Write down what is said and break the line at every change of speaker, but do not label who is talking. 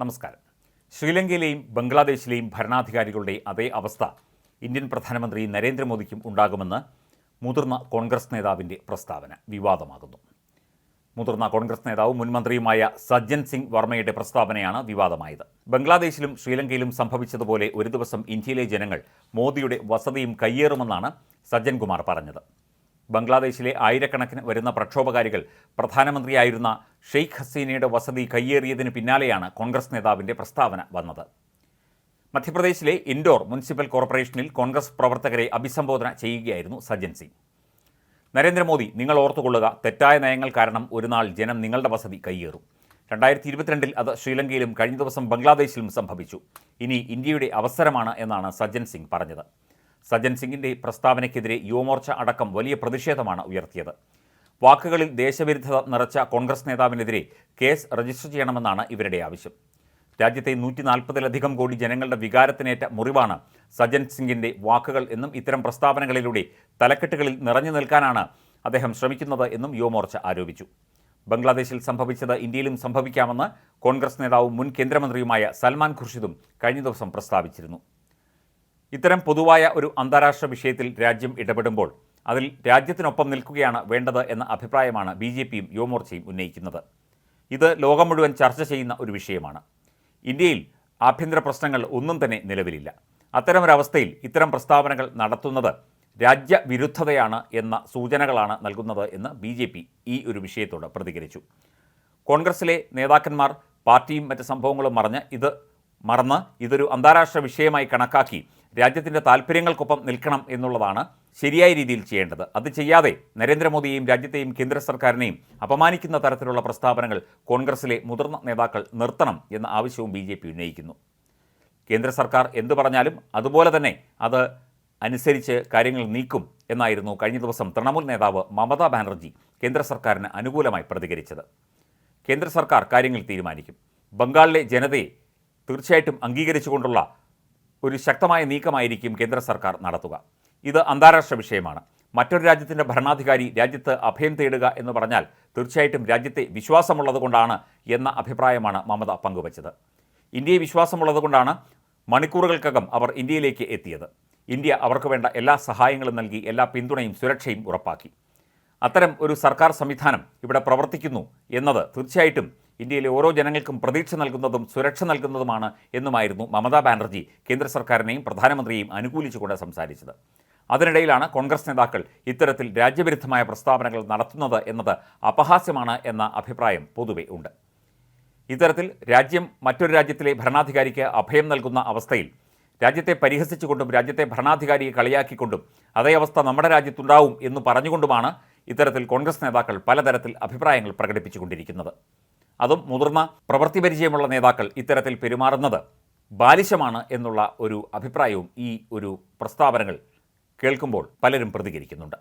നമസ്കാരം. ശ്രീലങ്കയിലെയും ബംഗ്ലാദേശിലെയും ഭരണാധികാരികളുടെ അതേ അവസ്ഥ ഇന്ത്യൻ പ്രധാനമന്ത്രി നരേന്ദ്രമോദിക്കും ഉണ്ടാകുമെന്ന് മുതിർന്ന കോൺഗ്രസ് നേതാവിന്റെ പ്രസ്താവന വിവാദമാകുന്നു. മുതിർന്ന കോൺഗ്രസ് നേതാവും മുൻമന്ത്രിയുമായ സജ്ജൻ സിംഗ് വർമ്മയുടെ പ്രസ്താവനയാണ് വിവാദമായത്. ബംഗ്ലാദേശിലും ശ്രീലങ്കയിലും സംഭവിച്ചതുപോലെ ഒരു ദിവസം ഇന്ത്യയിലെ ജനങ്ങൾ മോദിയുടെ വസതിയും കയ്യേറുമെന്നാണ് സജ്ജൻ കുമാർ പറഞ്ഞത്. ബംഗ്ലാദേശിലെ ആയിരക്കണക്കിന് വരുന്ന പ്രക്ഷോഭകാരികൾ പ്രധാനമന്ത്രിയായിരുന്ന ഷെയ്ഖ് ഹസീനയുടെ വസതി കയ്യേറിയതിന് പിന്നാലെയാണ് കോൺഗ്രസ് നേതാവിന്റെ പ്രസ്താവന വന്നത്. മധ്യപ്രദേശിലെ ഇൻഡോർ മുനിസിപ്പൽ കോർപ്പറേഷനിൽ കോൺഗ്രസ് പ്രവർത്തകരെ അഭിസംബോധന ചെയ്യുകയായിരുന്നു സജ്ജൻ സിംഗ്. നരേന്ദ്രമോദി നിങ്ങൾ ഓർത്തുകൊള്ളുക തെറ്റായ നയങ്ങൾ കാരണം ഒരു നാൾ ജനം നിങ്ങളുടെ വസതി കയ്യേറും രണ്ടായിരത്തി ഇരുപത്തിരണ്ടിൽ അത് ശ്രീലങ്കയിലും കഴിഞ്ഞ ദിവസം ബംഗ്ലാദേശിലും സംഭവിച്ചു. ഇനി ഇന്ത്യയുടെ അവസരമാണ് എന്നാണ് സജ്ജൻ സിംഗ് പറഞ്ഞത്. സജ്ജൻ സിംഗിന്റെ പ്രസ്താവനയ്ക്കെതിരെ യുവമോർച്ച അടക്കം വലിയ പ്രതിഷേധമാണ് ഉയർത്തിയത്. വാക്കുകളിൽ ദേശവിരുദ്ധത നിറച്ച കോൺഗ്രസ് നേതാവിനെതിരെ കേസ് രജിസ്റ്റർ ചെയ്യണമെന്നാണ് ഇവരുടെ ആവശ്യം. രാജ്യത്തെ നൂറ്റി നാൽപ്പതിലധികം കോടി ജനങ്ങളുടെ വികാരത്തിനേറ്റ മുറിവാണ് സജ്ജൻ സിംഗിന്റെ വാക്കുകൾ എന്നും ഇത്തരം പ്രസ്താവനകളിലൂടെ തലക്കെട്ടുകളിൽ നിറഞ്ഞു നിൽക്കാനാണ് അദ്ദേഹം ശ്രമിക്കുന്നത് എന്നും യുവമോർച്ച ആരോപിച്ചു. ബംഗ്ലാദേശിൽ സംഭവിച്ചത് ഇന്ത്യയിലും സംഭവിക്കാമെന്ന് കോൺഗ്രസ് നേതാവും മുൻ കേന്ദ്രമന്ത്രിയുമായ സൽമാൻ ഖുർഷിദും കഴിഞ്ഞ ദിവസം പ്രസ്താവിച്ചിരുന്നു. ഇത്തരം പൊതുവായ ഒരു അന്താരാഷ്ട്ര വിഷയത്തിൽ രാജ്യം ഇടപെടുമ്പോൾ അതിൽ രാജ്യത്തിനൊപ്പം നിൽക്കുകയാണ് വേണ്ടത് എന്ന അഭിപ്രായമാണ് ബി ജെ പിയും യുവമോർച്ചയും ഉന്നയിക്കുന്നത്. ഇത് ലോകം മുഴുവൻ ചർച്ച ചെയ്യുന്ന ഒരു വിഷയമാണ്. ഇന്ത്യയിൽ ആഭ്യന്തര പ്രശ്നങ്ങൾ ഒന്നും തന്നെ നിലവിലില്ല. അത്തരമൊരവസ്ഥയിൽ ഇത്തരം പ്രസ്താവനകൾ നടത്തുന്നത് രാജ്യവിരുദ്ധതയാണ് എന്ന സൂചനകളാണ് നൽകുന്നത് എന്ന് ബി ജെ പി ഈ ഒരു വിഷയത്തോട് പ്രതികരിച്ചു. കോൺഗ്രസിലെ നേതാക്കന്മാർ പാർട്ടിയും മറ്റ് സംഭവങ്ങളും മറഞ്ഞ് ഇത് മറന്ന് ഇതൊരു അന്താരാഷ്ട്ര വിഷയമായി കണക്കാക്കി രാജ്യത്തിന്റെ താല്പര്യങ്ങൾക്കൊപ്പം നിൽക്കണം എന്നുള്ളതാണ് ശരിയായ രീതിയിൽ ചെയ്യേണ്ടത്. അത് ചെയ്യാതെ നരേന്ദ്രമോദിയെയും രാജ്യത്തെയും കേന്ദ്ര സർക്കാരിനെയും അപമാനിക്കുന്ന തരത്തിലുള്ള പ്രസ്താവനകൾ കോൺഗ്രസിലെ മുതിർന്ന നേതാക്കൾ നിർത്തണം എന്ന ആവശ്യവും ബി ഉന്നയിക്കുന്നു. കേന്ദ്ര സർക്കാർ എന്തു പറഞ്ഞാലും അതുപോലെ തന്നെ അത് അനുസരിച്ച് കാര്യങ്ങൾ നീക്കും എന്നായിരുന്നു കഴിഞ്ഞ ദിവസം തൃണമൂൽ നേതാവ് മമതാ ബാനർജി കേന്ദ്ര സർക്കാരിന് അനുകൂലമായി പ്രതികരിച്ചത്. കേന്ദ്ര സർക്കാർ കാര്യങ്ങൾ തീരുമാനിക്കും. ബംഗാളിലെ ജനതയെ തീർച്ചയായിട്ടും അംഗീകരിച്ചുകൊണ്ടുള്ള ഒരു ശക്തമായ നീക്കമായിരിക്കും കേന്ദ്ര സർക്കാർ നടത്തുക. ഇത് അന്താരാഷ്ട്ര വിഷയമാണ്. മറ്റൊരു രാജ്യത്തിന്റെ ഭരണാധികാരി രാജ്യത്ത് അഭയം തേടുക എന്ന് പറഞ്ഞാൽ തീർച്ചയായിട്ടും രാജ്യത്തെ വിശ്വാസമുള്ളതുകൊണ്ടാണ് എന്ന അഭിപ്രായമാണ് മമത പങ്കുവച്ചത്. ഇന്ത്യയെ വിശ്വാസമുള്ളതുകൊണ്ടാണ് മണിക്കൂറുകൾക്കകം അവർ ഇന്ത്യയിലേക്ക് എത്തിയത്. ഇന്ത്യ അവർക്ക് വേണ്ട എല്ലാ സഹായങ്ങളും നൽകി എല്ലാ പിന്തുണയും സുരക്ഷയും ഉറപ്പാക്കി. അത്തരം ഒരു സർക്കാർ സംവിധാനം ഇവിടെ പ്രവർത്തിക്കുന്നു എന്നത് തീർച്ചയായിട്ടും ഇന്ത്യയിലെ ഓരോ ജനങ്ങൾക്കും പ്രതീക്ഷ നൽകുന്നതും സുരക്ഷ നൽകുന്നതുമാണ് എന്നുമായിരുന്നു മമതാ ബാനർജി കേന്ദ്ര സർക്കാരിനെയും പ്രധാനമന്ത്രിയെയും അനുകൂലിച്ചുകൊണ്ട് സംസാരിച്ചത്. അതിനിടയിലാണ് കോൺഗ്രസ് നേതാക്കൾ ഇത്തരത്തിൽ രാജ്യവിരുദ്ധമായ പ്രസ്താവനകൾ നടത്തുന്നത് എന്നത് അപഹാസ്യമാണ് എന്ന അഭിപ്രായം പൊതുവെ ഉണ്ട്. ഇത്തരത്തിൽ രാജ്യം മറ്റൊരു രാജ്യത്തിലെ ഭരണാധികാരിക്ക് അഭയം നൽകുന്ന അവസ്ഥയിൽ രാജ്യത്തെ പരിഹസിച്ചുകൊണ്ടും രാജ്യത്തെ ഭരണാധികാരിയെ കളിയാക്കിക്കൊണ്ടും അതേ അവസ്ഥ നമ്മുടെ രാജ്യത്തുണ്ടാവും എന്ന് പറഞ്ഞുകൊണ്ടുമാണ് ഇത്തരത്തിൽ കോൺഗ്രസ് നേതാക്കൾ പലതരത്തിൽ അഭിപ്രായങ്ങൾ പ്രകടിപ്പിച്ചുകൊണ്ടിരിക്കുന്നത്. അതും മുതിർന്ന പ്രവൃത്തി പരിചയമുള്ള നേതാക്കൾ ഇത്തരത്തിൽ പെരുമാറുന്നത് ബാലിശമാണ് എന്നുള്ള ഒരു അഭിപ്രായവും ഈ ഒരു പ്രസ്താവനകൾ കേൾക്കുമ്പോൾ പലരും പ്രതികരിക്കുന്നുണ്ട്.